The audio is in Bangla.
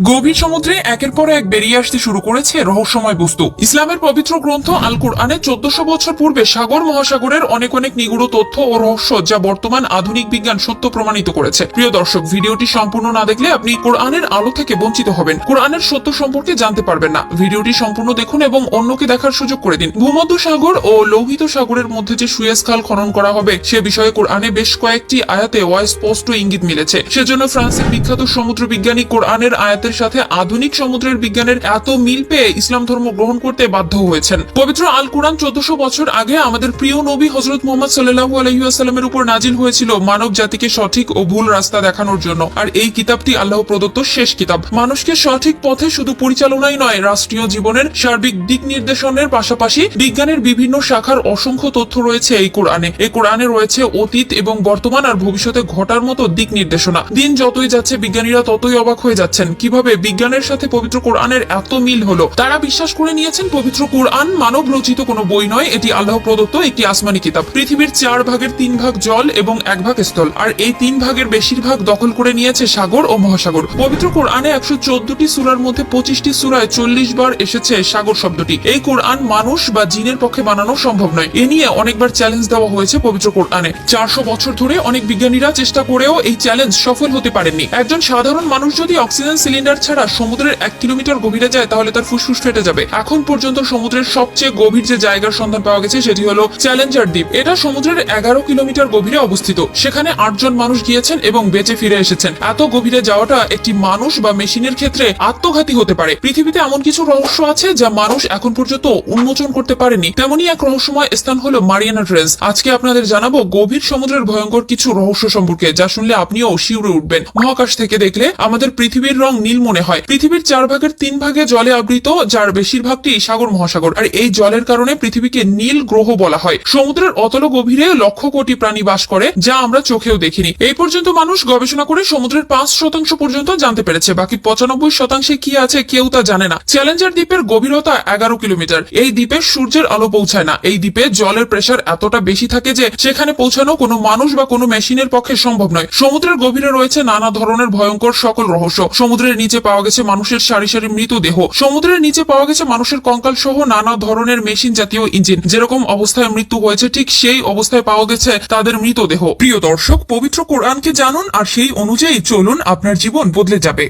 গভীর সমুদ্রে একের পর এক বেরিয়ে আসতে শুরু করেছে রহস্যময় বস্তু। ইসলামের পবিত্র গ্রন্থ আল কোরআনে চোদ্দশো বছর পূর্বে সাগর মহাসাগরের অনেক অনেক নিগুড় তথ্য ও রহস্য যা বর্তমান আধুনিক বিজ্ঞান সত্য প্রমাণিত করেছে। প্রিয় দর্শক, ভিডিওটি সম্পূর্ণ না দেখলে আপনি কোরআনের আলো থেকে বঞ্চিত হবেন। কোরআনের সত্য সম্পর্কে জানতে পারবেন না। ভিডিওটি সম্পূর্ণ দেখুন এবং অন্যকে দেখার সুযোগ করে দিন। ভূমধ্য সাগর ও লোহিত সাগরের মধ্যে যে সুয়েজ খাল খনন করা হবে, সে বিষয়ে কোরআনে বেশ কয়েকটি আয়াতে অস্পষ্ট ইঙ্গিত মিলেছে। সেজন্য ফ্রান্সের বিখ্যাত সমুদ্র বিজ্ঞানী কোরআনের আয়াতের সাথে আধুনিক সমুদ্রের বিজ্ঞানের এত মিল পেয়ে ইসলাম ধর্ম গ্রহণ করতে বাধ্য হয়েছেন। পবিত্র আল কোরআন চোদ্দশো বছর আগে আমাদের প্রিয় নবী হজরত মোহাম্মদ সাল্লাহু আলহিউসালামের উপর নাজিল হয়েছিল মানব জাতিকে সঠিক ও ভুল রাস্তা দেখানোর জন্য। আর এই কিতাবটি আল্লাহ প্রদত্ত শেষ কিতাব। মানুষকে সঠিক পথে শুধু পরিচালনাই নয়, রাষ্ট্রীয় জীবনের সার্বিক দিক নির্দেশনের পাশাপাশি বিজ্ঞানের বিভিন্ন শাখার অসংখ্য তথ্য রয়েছে এই কোরআনে। এই কোরআনে রয়েছে অতীত এবং বর্তমান আর ভবিষ্যতে ঘটার মতো দিক নির্দেশনা। দিন যতই যাচ্ছে, বিজ্ঞানীরা ততই অবাক হয়ে যাচ্ছেন। কীভাবে বিজ্ঞানের সাথে পবিত্র কোরআনের এত মিল হলো। তারা বিশ্বাস করে নিয়েছেন পবিত্র কোরআন মানব রচিত কোনো বই নয়, এটি আল্লাহ প্রদত্ত একটি আসমানি কিতাব। পৃথিবীর চার ভাগের তিন ভাগ জল এবং এক ভাগ স্থল, আর এই তিন ভাগের বেশিরভাগ দখল করে নিয়েছে সাগর ও মহাসাগর। পবিত্র কোরআনে একশো চোদ্দটি সুরার মধ্যে পঁচিশটি সুরায় চল্লিশ বার এসেছে সাগর শব্দটি। এই কোরআন মানুষ বা জিনের পক্ষে বানানো সম্ভব নয়। এ নিয়ে অনেকবার চ্যালেঞ্জ দেওয়া হয়েছে পবিত্র কোরআনে। চারশো বছর ধরে অনেক বিজ্ঞানীরা চেষ্টা করেও এই চ্যালেঞ্জ সফল হতে পারেননি। একজন সাধারণ মানুষ যদি অক্সিজেন সিলিন্ডার ছাড়া সমুদ্রের এক কিলোমিটার গভীরে যায়, তাহলে তার ফুসফুস ফেটে যাবে। এখন পর্যন্ত সমুদ্রের সবচেয়ে গভীর যে জায়গার সন্ধান পাওয়া গেছে, সেটি হলো চ্যালেঞ্জার দ্বীপ। এটা সমুদ্রের এগারো কিলোমিটার গভীরে অবস্থিত। সেখানে আটজন মানুষ গিয়েছেন এবং বেঁচে ফিরে এসেছেন। এত গভীরে যাওয়াটা একটি মানুষ বা মেশিনের ক্ষেত্রে আত্মঘাতী হতে পারে। পৃথিবীতে এমন কিছু রহস্য আছে যা মানুষ এখন পর্যন্ত উন্মোচন করতে পারেনি। তেমনই এক রহস্যময় স্থান হলো মারিয়ানা ট্রেন্স। আজকে আপনাদের জানাব গভীর সমুদ্রের ভয়ঙ্কর কিছু রহস্য সম্পর্কে, যা শুনলে আপনিও শিউরে উঠবেন। মহাকাশ থেকে দেখলে আমাদের পৃথিবীর রং নীল মনে হয়। পৃথিবীর চার ভাগের তিন ভাগে জলে আবৃত, যার বেশিরভাগটি সাগর, মহাসাগর। আর এই জলের কারণে পৃথিবীকে নীল গ্রহ বলা হয়। সমুদ্রের অতল গভীরে লক্ষ কোটি প্রাণী বাস করে, যা আমরা চোখেও দেখিনি। এই পর্যন্ত মানুষ গবেষণা করে সমুদ্রের পাঁচ শতাংশ পর্যন্ত জানতে পেরেছে। বাকি পঁচানব্বই শতাংশে কি আছে কেউ তা জানে না। চ্যালেঞ্জার দ্বীপের গভীরতা এগারো কিলোমিটার। এই দ্বীপে সূর্যের আলো পৌঁছায় না। এই দ্বীপে জলের প্রেসার এতটা বেশি থাকে যে, সেখানে পৌঁছানো কোনো মানুষ বা কোনো মেশিনের পক্ষে সম্ভব নয়। সমুদ্রের গভীরে রয়েছে নানা ধরনের ভয়ঙ্কর সকল রহস্য। সমুদ্রের নিচে পাওয়া গেছে মানুষের সারি সারি মৃতদেহ। সমুদ্রের নিচে পাওয়া গেছে মানুষের কঙ্কাল সহ নানা ধরনের মেশিন জাতীয় ইঞ্জিন। যেরকম অবস্থায় মৃত্যু হয়েছে, ঠিক সেই অবস্থায় পাওয়া গেছে তাদের মৃতদেহ। প্রিয় দর্শক, পবিত্র কোরআনকে জানুন আর সেই অনুযায়ী চলুন, আপনার জীবন বদলে যাবে।